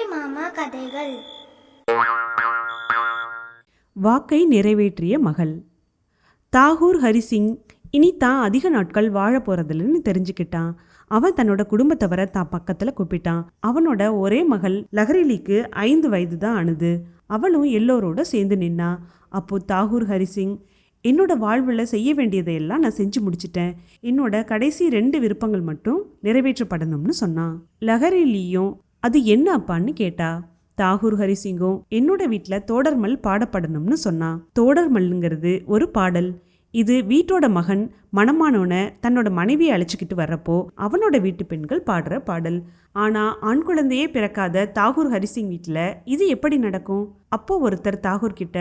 அம்புலி மாமா கதைகள். வாக்கை நிறைவேற்றிய மகள். தாகூர் ஹரிசிங் இனி தான் அதிக நாட்கள் வாழ போறதில்லன்னு தெரிஞ்சுக்கிட்டான். அவன் தன்னோட குடும்பத்தவரை தான் பக்கத்துல கூப்பிட்டான். அவனோட ஒரே மகள் லஹரிலிக்கு ஐந்து வயது தான் அணுது அவளும் எல்லோரோட சேர்ந்து நின்னா. அப்போ தாகூர் ஹரிசிங் என்னோட வாழ்வில் செய்ய வேண்டியதையெல்லாம் நான் செஞ்சு முடிச்சிட்டேன். என்னோட கடைசி ரெண்டு விருப்பங்கள் மட்டும் நிறைவேற்றப்படணும்னு சொன்னான். லஹரிலியும் அது என்ன அப்பான்னு கேட்டா தாகூர் ஹரிசிங்கும் என்னோட வீட்டில் தோடர்மல் பாடப்படணும்னு சொன்னான் தோடர்மல்ங்கிறது ஒரு பாடல். இது வீட்டோட மகன் மணமானவனை தன்னோட மனைவியை அழைச்சிக்கிட்டு வர்றப்போ அவனோட வீட்டு பெண்கள் பாடுற பாடல். ஆனா ஆண் குழந்தையே பிறக்காத தாகூர் ஹரிசிங் வீட்டில் இது எப்படி நடக்கும்? அப்போ ஒருத்தர் தாகூர் கிட்ட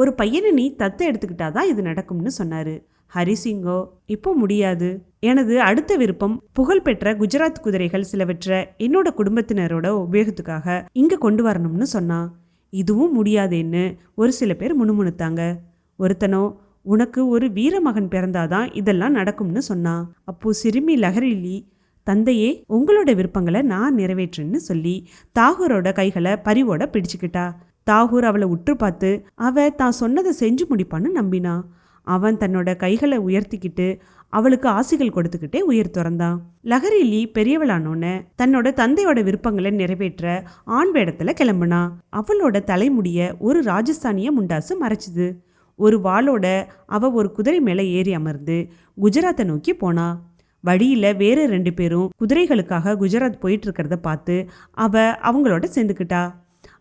ஒரு பையனை நீ தத்து எடுத்துக்கிட்டாதான் இது நடக்கும்னு சொன்னாரு. ஹரிசிங்கோ இப்போ முடியாது. எனது அடுத்த விருப்பம் புகழ்பெற்ற குஜராத் குதிரைகள் சிலவற்றை என்னோட குடும்பத்தினரோட உபயோகத்துக்காக இங்க கொண்டு வரணும்னு சொன்னான் இதுவும் முடியாதேன்னு ஒரு சில பேர் முணுமுணுத்தாங்க. ஒருத்தனோ உனக்கு ஒரு வீரமகன் பிறந்தாதான் இதெல்லாம் நடக்கும்னு சொன்னான் அப்போ சிறுமி லஹரிலி தந்தையே உங்களோட விருப்பங்களை நான் நிறைவேற்றுன்னு சொல்லி தாகூரோட கைகளை பரிவோட பிடிச்சுக்கிட்டா. தாகூர் அவளை உற்று பார்த்து அவ தான் சொன்னதை செஞ்சு முடிப்பான்னு நம்பினான் அவன் தன்னோட கைகளை உயர்த்திக்கிட்டு அவளுக்கு ஆசிகள் கொடுத்துக்கிட்டே உயிர் துறந்தான். லஹரிலி பெரியவளானோன்னு தன்னோட தந்தையோட விருப்பங்களை நிறைவேற்ற ஆண் வேடத்துல கிளம்புனா? அவளோட தலைமுடிய ஒரு ராஜஸ்தானிய முண்டாசு மறைச்சுது. ஒரு வாளோட அவ ஒரு குதிரை மேலே ஏறி அமர்ந்து குஜராத்தை நோக்கி போனா. வழியில வேற ரெண்டு பேரும் குதிரைகளுக்காக குஜராத் போயிட்டு இருக்கிறத பார்த்து அவ அவங்களோட சேர்ந்துக்கிட்டா.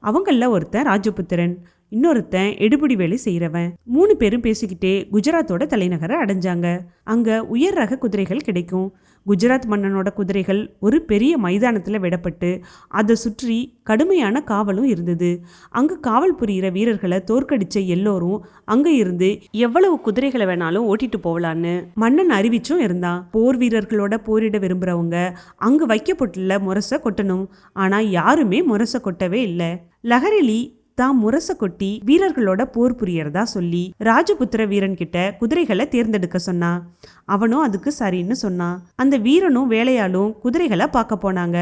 அவங்களில் ஒருத்தன் ராஜபுத்திரன் இன்னொருத்தன் எடுபிடி வேலை செய்கிறவன் மூணு பேரும் பேசிக்கிட்டே குஜராத்தோட தலைநகரை அடைஞ்சாங்க. அங்க உயர் ரக குதிரைகள் கிடைக்கும். குஜராத் மன்னனோட குதிரைகள் ஒரு பெரிய மைதானத்தில் விடப்பட்டு அதை சுற்றி கடுமையான காவலும் இருந்தது. அங்கே காவல் புரிகிற வீரர்களை தோற்கடிச்ச எல்லோரும் அங்க இருந்து எவ்வளவு குதிரைகளை வேணாலும் ஓட்டிட்டு போகலான்னு மன்னன் அறிவிச்சும் இருந்தான். போர் வீரர்களோட போரிட விரும்புறவங்க அங்கு வைக்கப்பட்டுள்ள முரசை கொட்டணும். ஆனா யாருமே முரசை கொட்டவே இல்லை. லஹரிலி தான் முரச கொட்டி வீரர்களோட போர் புரியறதா சொல்லி ராஜபுத்திர வீரன் கிட்ட குதிரைகளை தேர்ந்தெடுக்க சொன்னான் அவனும் அதுக்கு சரின்னு சொன்னான் அந்த வீரனும் வேலையாளும் குதிரைகளை பார்க்க போனாங்க.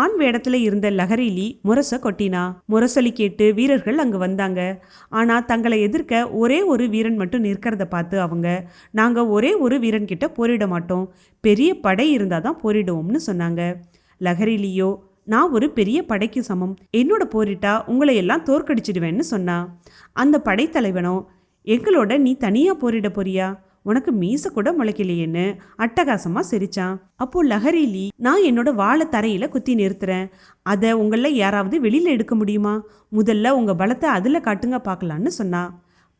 ஆண் வேடத்துல இருந்த லஹரிலி முரச கொட்டினா. முரசொலி கேட்டு வீரர்கள் அங்க வந்தாங்க. ஆனா தங்களை எதிர்க்க ஒரே ஒரு வீரன் மட்டும் நிற்கிறத பார்த்து அவங்க நாங்க ஒரே ஒரு வீரன் கிட்ட போரிட மாட்டோம். பெரிய படை இருந்தாதான் போரிடுவோம்னு சொன்னாங்க. லஹரிலியோ நான் ஒரு பெரிய படைக்கு சமம். என்னோட போரிட்டா உங்களை எல்லாம் தோற்கடிச்சிடுவேன்னு சொன்னா. அந்த படைத்தலைவனோ எங்களோட நீ தனியா போரிட போறியா? உனக்கு மீச கூட முளைக்கலையேன்னு அட்டகாசமா சிரிச்சான். அப்போ லஹரிலி நான் என்னோட வாழை தரையில குத்தி நிறுத்துறேன். அதை உங்கள யாராவது வெளியில எடுக்க முடியுமா? முதல்ல உங்க பலத்தை அதுல காட்டுங்க பார்க்கலான்னு சொன்னா.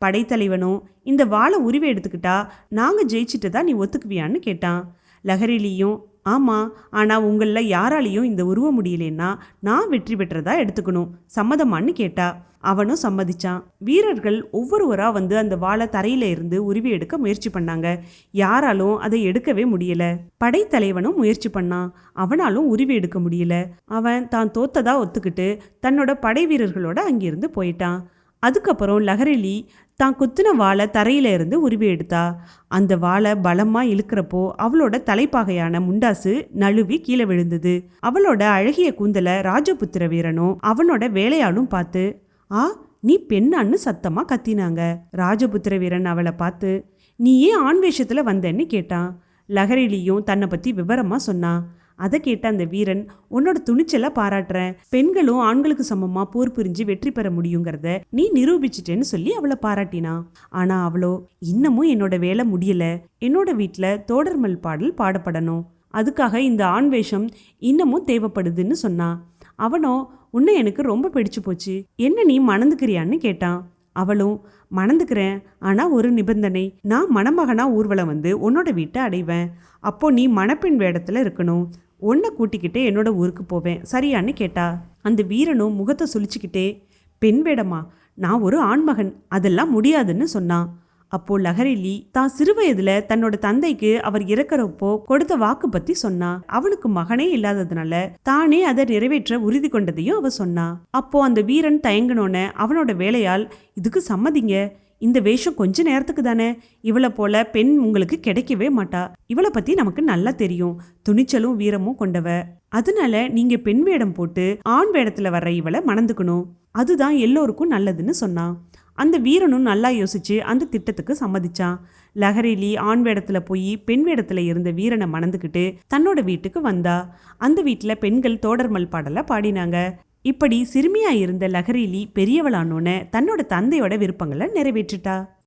படைத்தலைவனும் இந்த வாழை உருவி எடுத்துக்கிட்டா நாங்க ஜெயிச்சுட்டு தான் நீ ஒத்துக்குவியான்னு கேட்டான். லஹரிலியும் ஆமாம் ஆனால் உங்களில் யாராலையும் இந்த உருவ முடியலன்னா நான் வெற்றி பெற்றதா எடுத்துக்கணும் சம்மதமான்னு கேட்டா. அவனும் சம்மதிச்சான். வீரர்கள் ஒவ்வொருவராக வந்து அந்த வாழை தரையில இருந்து உருவி எடுக்க முயற்சி பண்ணாங்க. யாராலும் அதை எடுக்கவே முடியல. படைத்தலைவனும் முயற்சி பண்ணான். அவனாலும் உருவி எடுக்க முடியல. அவன் தான் தோத்ததா ஒத்துக்கிட்டு தன்னோட படை வீரர்களோட அங்கிருந்து போயிட்டான். அதுக்கப்புறம் லஹரிலி தான் குத்தின வாழை தரையில இருந்து உருவி எடுத்தா. அந்த வாழை பலமா இழுக்கிறப்போ அவளோட தலைப்பாகையான முண்டாசு நழுவி கீழே விழுந்தது. அவளோட அழகிய கூந்தல ராஜபுத்திர வீரனும் அவனோட வேலையாளும் பார்த்து ஆ நீ பெண்ணான்னு சத்தமா கத்தினாங்க. ராஜபுத்திர வீரன் அவளை பார்த்து நீ ஏன் ஆண் வேஷத்துல வந்தேன்னு கேட்டான். லஹரிலியும் தன்னை பத்தி விவரமா சொன்னான். அதை கேட்ட அந்த வீரன் உன்னோட துணிச்சலை பாராட்டுறேன். பெண்களும் ஆண்களுக்கு சமமா போர் புரிஞ்சு வெற்றி பெற முடியுங்கிறத நீ நிரூபிச்சிட்டேன்னு சொல்லி அவளை பாராட்டினான் ஆனா அவளோ இன்னமும் என்னோட வேலை முடியல. என்னோட வீட்டில் தோடர்மல் பாடல் பாடப்படணும். அதுக்காக இந்த ஆண் வேஷம் இன்னமும் தேவைப்படுதுன்னு சொன்னான் அவனோ உன்னை எனக்கு ரொம்ப பிடிச்சு போச்சு. என்ன நீ மணந்துக்கிறியான்னு கேட்டான். அவளும் மணந்துக்கிறேன். ஆனா ஒரு நிபந்தனை. நான் மணமகனா ஊர்வலம் வந்து உன்னோட வீட்டை அடைவேன். அப்போ நீ மணப்பெண் வேடத்துல இருக்கணும். உன்னை கூட்டிக்கிட்டே என்னோட ஊருக்கு போவேன். சரியான்னு கேட்டா? அந்த வீரனும் முகத்தை சுழிச்சுக்கிட்டே பெண் வேடமா? நான் ஒரு ஆண்மகன் அதெல்லாம் முடியாதுன்னு சொன்னான். அப்போ லஹரிலி தான் சிறுவயதுல தன்னோட தந்தைக்கு அவர் இறக்குறப்போ கொடுத்த வாக்கு பத்தி சொன்னா. அவனுக்கு மகனே இல்லாததுனால தானே அதை நிறைவேற்ற உறுதி கொண்டதையும் அவ சொன்னா. அப்போ அந்த வீரன் தயங்கினோன்னு அவனோட வேலையால் இதுக்கு சம்மதிங்க. இந்த வேஷம் கொஞ்ச நேரத்துக்கு தானே? இவளை போல பெண் உங்களுக்கு கிடைக்கவே மாட்டா. இவளை பத்தி நமக்கு நல்லா தெரியும். துணிச்சலும் வீரமும் கொண்டவ. அதனால நீங்க பெண் வேடம் போட்டு ஆண் வேடத்துல வர்ற இவளை மணந்துக்கணும். அதுதான் எல்லோருக்கும் நல்லதுன்னு சொன்னான் அந்த வீரனும் நல்லா யோசிச்சு அந்த திட்டத்துக்கு சம்மதிச்சான். லஹரிலி ஆண் வேடத்துல போய் பெண் வேடத்துல இருந்த வீரனை மணந்துக்கிட்டு தன்னோட வீட்டுக்கு வந்தா. அந்த வீட்டுல பெண்கள் தோடர்மல் பாடல பாடினாங்க. இப்படி சிறுமியாக இருந்த லஹரிலி பெரியவளானோன்னு தன்னோட தந்தையோட விருப்பங்களை நிறைவேற்றிட்டா.